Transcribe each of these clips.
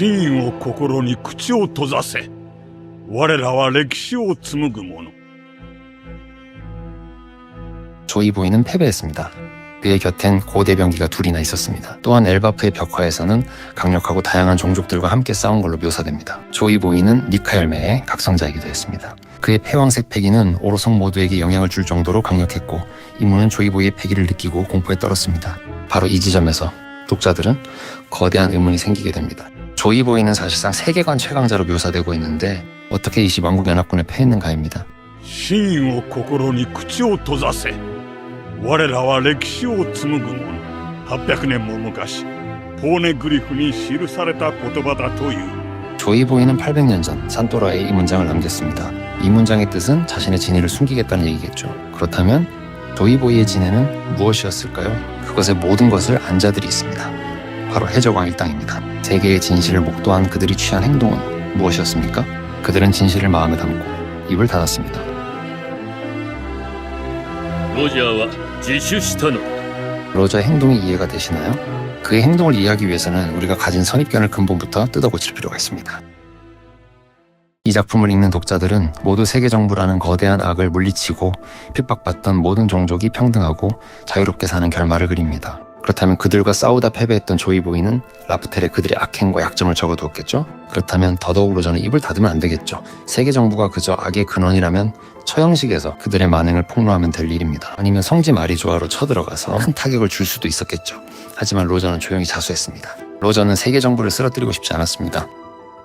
真を心に口を閉ざせ我らは歴史を紡ぐ者 조이보이는 패배했습니다. 그의 곁엔 고대병기가 둘이나 있었습니다. 또한 엘바프의 벽화에서는 강력하고 다양한 종족들과 함께 싸운 걸로 묘사됩니다. 조이보이는 니카 열매의 각성자이기도 했습니다. 그의 패왕색 패기는 오로성 모두에게 영향을 줄 정도로 강력했고 이무는 조이보이의 패기를 느끼고 공포에 떨었습니다. 바로 이 지점에서 독자들은 거대한 의문이 생기게 됩니다. 조이보이는 사실상 세계관 최강자로 묘사되고 있는데 어떻게 20왕국 연합군에 패했는가입니다. 真を心に口を閉ざせ我らは歴史を紡ぐ者800年も昔ポーネグリフに記された言葉だという 조이보이는 800년 전 산토라에 이 문장을 남겼습니다. 이 문장의 뜻은 자신의 진위를 숨기겠다는 얘기겠죠. 그렇다면 조이보이의 진해는 무엇이었을까요? 그것의 모든 것을 안 자들이 있습니다. 바로 해적왕 일당입니다. 세계의 진실을 목도한 그들이 취한 행동은 무엇이었습니까? 그들은 진실을 마음에 담고 입을 닫았습니다. ロジャーは自首したのだ 로저의 행동이 이해가 되시나요? 그의 행동을 이해하기 위해서는 우리가 가진 선입견을 근본부터 뜯어고칠 필요가 있습니다. 이 작품을 읽는 독자들은 모두 세계 정부라는 거대한 악을 물리치고 핍박받던 모든 종족이 평등하고 자유롭게 사는 결말을 그립니다. 그렇다면 그들과 싸우다 패배했던 조이보이는 라프텔에 그들의 악행과 약점을 적어두었겠죠? 그렇다면 더더욱 로저는 입을 닫으면 안 되겠죠. 세계 정부가 그저 악의 근원이라면 처형식에서 그들의 만행을 폭로하면 될 일입니다. 아니면 성지 마리조아로 쳐들어가서 큰 타격을 줄 수도 있었겠죠. 하지만 로저는 조용히 자수했습니다. 로저는 세계 정부를 쓰러뜨리고 싶지 않았습니다.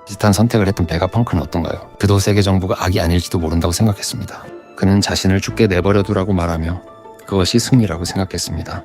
비슷한 선택을 했던 베가 펑크는 어떤가요? 그도 세계 정부가 악이 아닐지도 모른다고 생각했습니다. 그는 자신을 죽게 내버려두라고 말하며 그것이 승리라고 생각했습니다.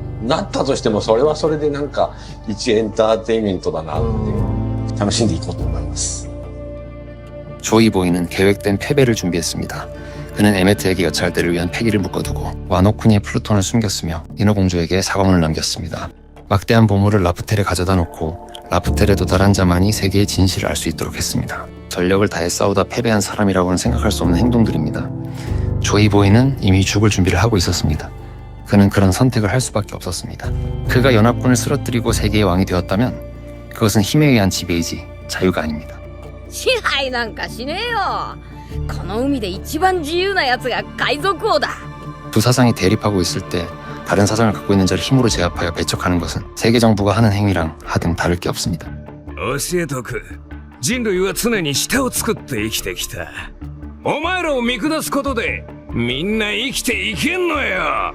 なったとしても、それはそれでなんか、一エンターテインメントだなって、楽しんでいこうと思います。 조이보이는 계획된 패배를 준비했습니다. 그는 에메트에게 여차할 때를 위한 패기를 묶어두고 와노쿠니의 플루톤을 숨겼으며 인어공주에게 사과문을 남겼습니다. 막대한 보물을 라프텔에 가져다 놓고 라프텔에 도달한 자만이 세계의 진실을 알 수 있도록 했습니다. 전력을 다해 싸우다 패배한 사람이라고는 생각할 수 없는 행동들입니다. 조이보이는 이미 죽을 준비를 하고 있었습니다. 그는 그런 선택을 할 수밖에 없었습니다. 그가 연합군을 쓰러뜨리고 세계의 왕이 되었다면 그것은 힘에 의한 지배이지 자유가 아닙니다. 支配なんかしねえよこの海で一番自由なやつが海賊王だ 두 사상이 대립하고 있을 때 다른 사상을 갖고 있는 자를 힘으로 제압하여 배척하는 것은 세계 정부가 하는 행위랑 하등 다를 게 없습니다. 教えとく人類は常に舌を作って生きてきたお前らを見下すことでみんな生きていけんのよ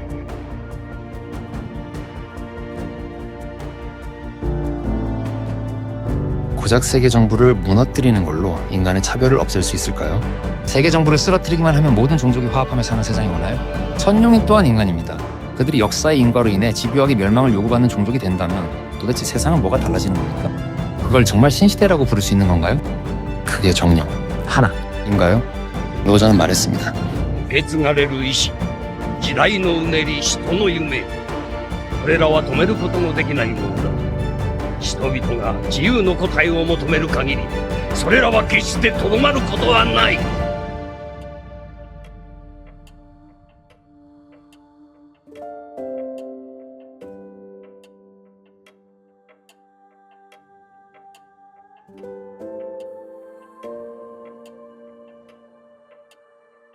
고작 세계 정부를 무너뜨리는 걸로 인간의 차별을 없앨 수 있을까요? 세계 정부를 쓰러뜨리기만 하면 모든 종족이 화합하며 사는 세상이 오나요? 천룡인 또한 인간입니다. 그들이 역사의 인과로 인해 집요하게 멸망을 요구받는 종족이 된다면 도대체 세상은 뭐가 달라지는 겁니까? 그걸 정말 신시대라고 부를 수 있는 건가요? 그게 정령, 하나인가요? 로저는 말했습니다. 別がれる意志時代のうねり人の夢これらは止めることのできないものだ 人々が自由の答えを求める限りそれらは決してとどまることはない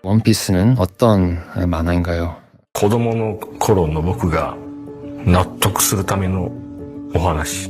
원피스는 어떤 만화인가요? 子供の頃の僕が納得するためのお話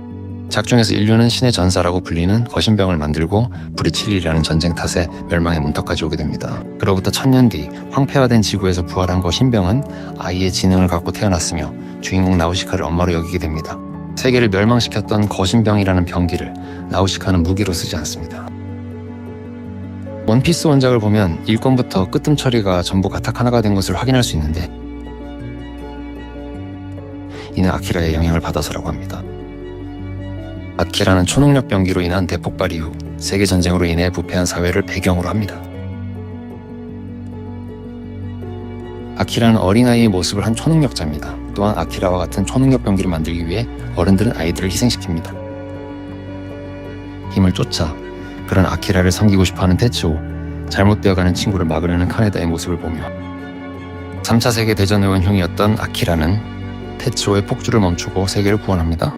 작중에서 인류는 신의 전사라고 불리는 거신병을 만들고 브리칠리라는 전쟁 탓에 멸망의 문턱까지 오게 됩니다. 그로부터 천년 뒤 황폐화된 지구에서 부활한 거신병은 아이의 지능을 갖고 태어났으며 주인공 나우시카를 엄마로 여기게 됩니다. 세계를 멸망시켰던 거신병이라는 병기를 나우시카는 무기로 쓰지 않습니다. 원피스 원작을 보면 일권부터 끝뜸 처리가 전부 가타카나가 된 것을 확인할 수 있는데 이는 아키라의 영향을 받아서라고 합니다. 아키라는 초능력 병기로 인한 대폭발 이후 세계 전쟁으로 인해 부패한 사회를 배경으로 합니다. 아키라는 어린아이의 모습을 한 초능력자입니다. 또한 아키라와 같은 초능력 병기를 만들기 위해 어른들은 아이들을 희생시킵니다. 힘을 쫓아 그런 아키라를 섬기고 싶어하는 테츠오, 잘못되어가는 친구를 막으려는 카네다의 모습을 보며 3차 세계 대전을 온 형이었던 아키라는 테츠오의 폭주를 멈추고 세계를 구원합니다.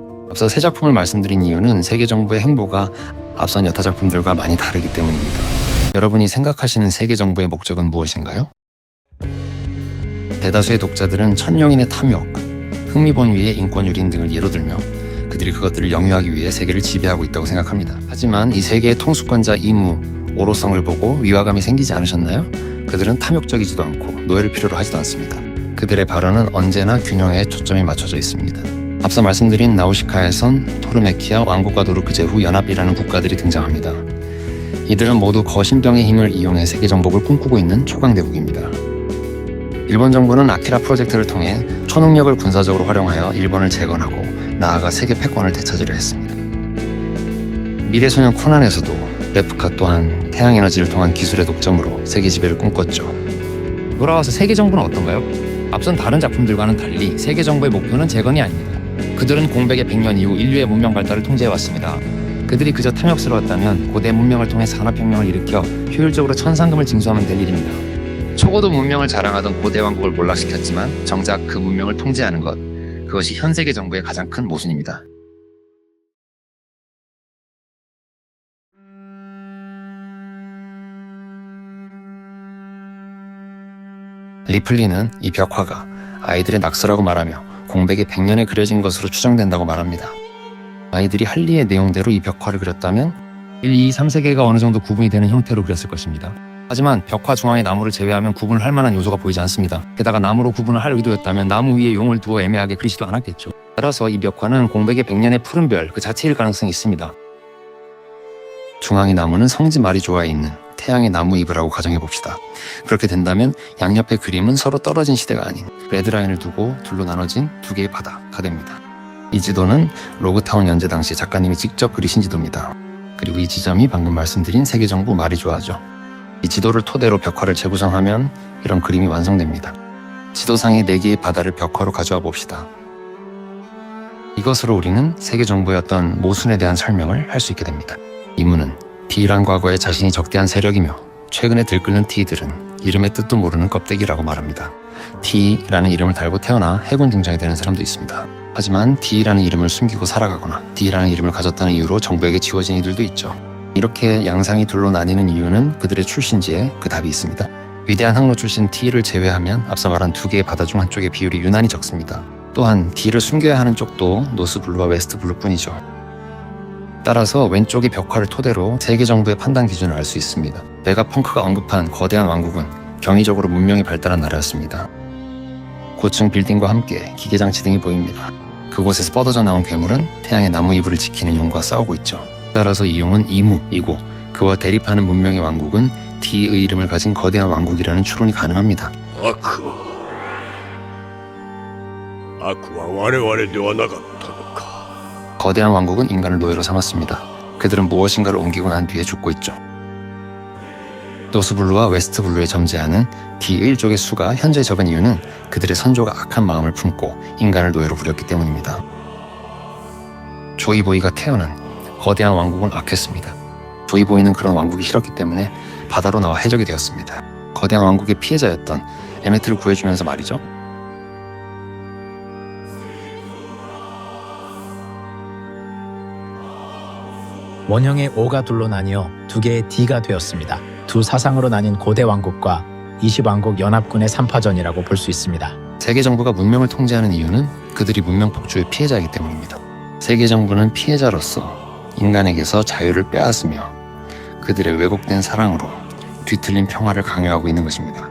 앞서 세 작품을 말씀드린 이유는 세계 정부의 행보가 앞선 여타 작품들과 많이 다르기 때문입니다. 여러분이 생각하시는 세계 정부의 목적은 무엇인가요? 대다수의 독자들은 천룡인의 탐욕, 흥미본 위의 인권 유린 등을 예로 들며 그들이 그것들을 영유하기 위해 세계를 지배하고 있다고 생각합니다. 하지만 이 세계의 통수권자 이무, 오로성을 보고 위화감이 생기지 않으셨나요? 그들은 탐욕적이지도 않고 노예를 필요로 하지도 않습니다. 그들의 발언은 언제나 균형에 초점이 맞춰져 있습니다. 앞서 말씀드린 나우시카에선 토르메키아 왕국과 도르크 제 후 연합이라는 국가들이 등장합니다. 이들은 모두 거신병의 힘을 이용해 세계 정복을 꿈꾸고 있는 초강대국입니다. 일본 정부는 아키라 프로젝트를 통해 초능력을 군사적으로 활용하여 일본을 재건하고 나아가 세계 패권을 되찾으려 했습니다. 미래소년 코난에서도 레프카 또한 태양 에너지를 통한 기술의 독점으로 세계 지배를 꿈꿨죠. 돌아와서 세계 정부는 어떤가요? 앞선 다른 작품들과는 달리 세계 정부의 목표는 재건이 아닙니다. 그들은 공백의 100년 이후 인류의 문명 발달을 통제해왔습니다. 그들이 그저 탐욕스러웠다면 고대 문명을 통해 산업혁명을 일으켜 효율적으로 천상금을 징수하면 될 일입니다. 초고도 문명을 자랑하던 고대 왕국을 몰락시켰지만 정작 그 문명을 통제하는 것 그것이 현 세계 정부의 가장 큰 모순입니다. 리플리는 이 벽화가 아이들의 낙서라고 말하며 공백의 100년에 그려진 것으로 추정된다고 말합니다. 아이들이 할리의 내용대로 이 벽화를 그렸다면 1, 2, 3세계가 어느 정도 구분이 되는 형태로 그렸을 것입니다. 하지만 벽화 중앙의 나무를 제외하면 구분을 할 만한 요소가 보이지 않습니다. 게다가 나무로 구분을 할 의도였다면 나무 위에 용을 두어 애매하게 그리지도 않았겠죠. 따라서 이 벽화는 공백의 100년의 푸른 별 그 자체일 가능성이 있습니다. 중앙의 나무는 성지 좋아 있는 태양의 나무 잎이라고 가정해 봅시다. 그렇게 된다면 양옆의 그림은 서로 떨어진 시대가 아닌 레드라인을 두고 둘로 나눠진 두 개의 바다가 됩니다. 이 지도는 로그타운 연재 당시 작가님이 직접 그리신 지도입니다. 그리고 이 지점이 방금 말씀드린 세계정부 마리조아죠. 이 지도를 토대로 벽화를 재구성하면 이런 그림이 완성됩니다. 지도상의 네 개의 바다를 벽화로 가져와 봅시다. 이것으로 우리는 세계정부의 어떤 모순에 대한 설명을 할 수 있게 됩니다. 이문은 D란 과거에 자신이 적대한 세력이며 최근에 들끓는 T들은 이름의 뜻도 모르는 껍데기라고 말합니다. T라는 이름을 달고 태어나 해군 중장이 되는 사람도 있습니다. 하지만 D라는 이름을 숨기고 살아가거나 D라는 이름을 가졌다는 이유로 정부에게 지워진 이들도 있죠. 이렇게 양상이 둘로 나뉘는 이유는 그들의 출신지에 그 답이 있습니다. 위대한 항로 출신 T를 제외하면 앞서 말한 두 개의 바다 중 한쪽의 비율이 유난히 적습니다. 또한 D를 숨겨야 하는 쪽도 노스 블루와 웨스트 블루뿐이죠. 따라서 왼쪽의 벽화를 토대로 세계 정부의 판단 기준을 알 수 있습니다. 메가펑크가 언급한 거대한 왕국은 경이적으로 문명이 발달한 나라였습니다. 고층 빌딩과 함께 기계장치 등이 보입니다. 그곳에서 뻗어져 나온 괴물은 태양의 나무 이불을 지키는 용과 싸우고 있죠. 따라서 이 용은 이무이고 그와 대립하는 문명의 왕국은 D의 이름을 가진 거대한 왕국이라는 추론이 가능합니다. 悪は悪は我々ではなかったのか 거대한 왕국은 인간을 노예로 삼았습니다. 그들은 무엇인가를 옮기고 난 뒤에 죽고 있죠. 노스블루와 웨스트블루에 점재하는 D1 쪽의 수가 현재 적은 이유는 그들의 선조가 악한 마음을 품고 인간을 노예로 부렸기 때문입니다. 조이보이가 태어난 거대한 왕국은 악했습니다. 조이보이는 그런 왕국이 싫었기 때문에 바다로 나와 해적이 되었습니다. 거대한 왕국의 피해자였던 에메트를 구해주면서 말이죠. 원형의 O가 둘로 나뉘어 두 개의 D가 되었습니다. 두 사상으로 나뉜 고대 왕국과 20왕국 연합군의 삼파전이라고 볼 수 있습니다. 세계 정부가 문명을 통제하는 이유는 그들이 문명 폭주의 피해자이기 때문입니다. 세계 정부는 피해자로서 인간에게서 자유를 빼앗으며 그들의 왜곡된 사랑으로 뒤틀린 평화를 강요하고 있는 것입니다.「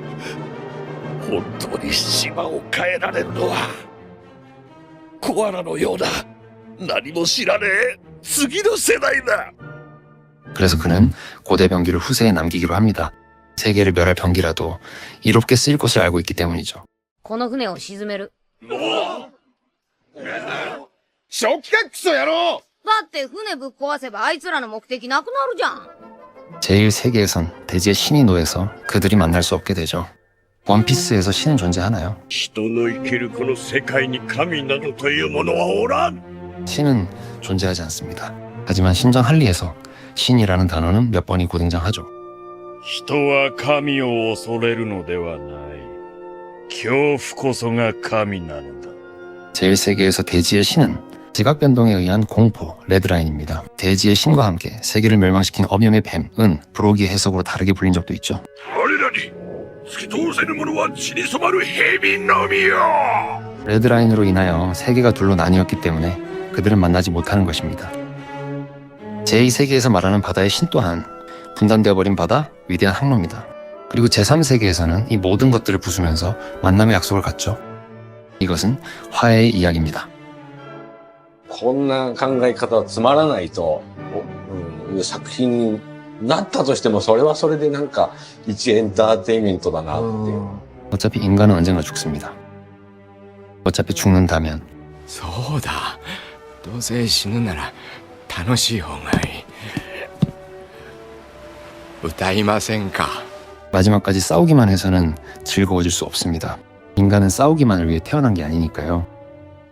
本当に島を変えられるのはコアラのような何も知らねえ次の世代だ 그래서 그는 고대 병기를 후세에 남기기로 합니다. 세계를 멸할 병기라도 이롭게 쓰일 것을 알고 있기 때문이죠. この船を沈める正気かクソ野郎だって船ぶっ壊せばあいつらの目的なくなるじゃん 제1세계에선 대지의 신이 노해서 그들이 만날 수 없게 되죠. 원피스에서 신은 존재하나요? 人の生きるこの世界に神などというものはおらん 신은 존재하지 않습니다. 하지만 신전 할리에서 신이라는 단어는 몇 번이고 등장하죠. 人は神を恐れるのではない恐怖こそが神なのだ 제1세계에서 대지의 신은 지각 변동에 의한 공포, 레드라인입니다. 대지의 신과 함께 세계를 멸망시킨 어미움의 뱀, 은, 브로기의 해석으로 다르게 불린 적도 있죠. 我らに突き通せぬ者は血に染まる蛇のみよ 레드라인으로 인하여 세계가 둘로 나뉘었기 때문에 그들은 만나지 못하는 것입니다. 제2세계에서 말하는 바다의 신 또한 분단되어 버린 바다, 위대한 항로입니다. 그리고 제3세계에서는 이 모든 것들을 부수면서 만남의 약속을 갖죠. 이것은 화해의 이야기입니다. こんな考え方はつまらないと、うん、いう作品に なったとしても、それはそれでなんか、一エンターテインメントだなっていう。 어차피 인간은 언젠가 죽습니다. 어차피 죽는다면 そうだどうせ死ぬなら楽しい方がいい歌いませんか 마지막까지 싸우기만 해서는 즐거워질 수 없습니다. 인간은 싸우기만을 위해 태어난 게 아니니까요.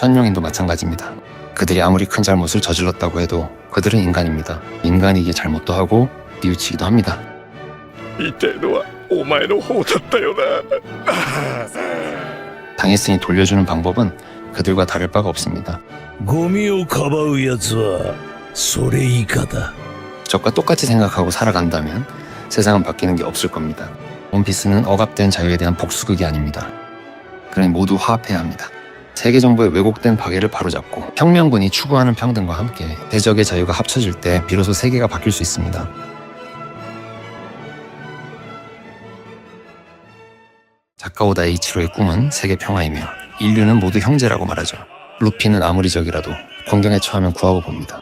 천룡인도 마찬가지입니다. 그들이 아무리 큰 잘못을 저질렀다고 해도 그들은 인간입니다. 인간이기에 잘못도 하고 뉘우치기도 합니다. 言いたいのはお前の方だったよな 당했으니 돌려주는 방법은 그들과 다를 바가 없습니다. ゴミをかばうやつはそれ以下だ 적과 똑같이 생각하고 살아간다면 세상은 바뀌는 게 없을 겁니다. 원피스는 억압된 자유에 대한 복수극이 아닙니다. 그러니 모두 화합해야 합니다. 세계 정부의 왜곡된 파괴를 바로잡고 혁명군이 추구하는 평등과 함께 대적의 자유가 합쳐질 때 비로소 세계가 바뀔 수 있습니다. 작가 오다 이치로의 꿈은 세계 평화이며 인류는 모두 형제라고 말하죠. 루피는 아무리 적이라도 공경에 처하면 구하고 봅니다.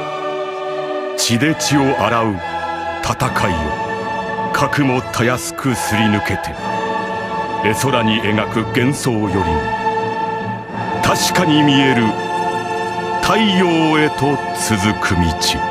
血で血を洗う戦いを。核もたやすくすり抜けて絵空に描く幻想よりも確かに見える太陽へと続く道。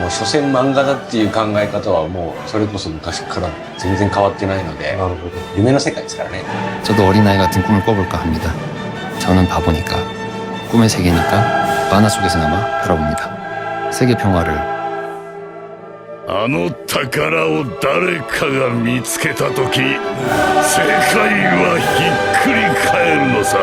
もう所詮漫画だっていう考え方はもうそれこそ昔から全然変わってないので夢の世界ですからね 저도 어린아이 같은 꿈을 꿔볼까 합니다. 저는 바보니까 꿈의 세계니까 만화 속에서나마 다뤄봅니다. 세계 평화를 あの宝を誰かが見つけた時世界はひっくり返るのさ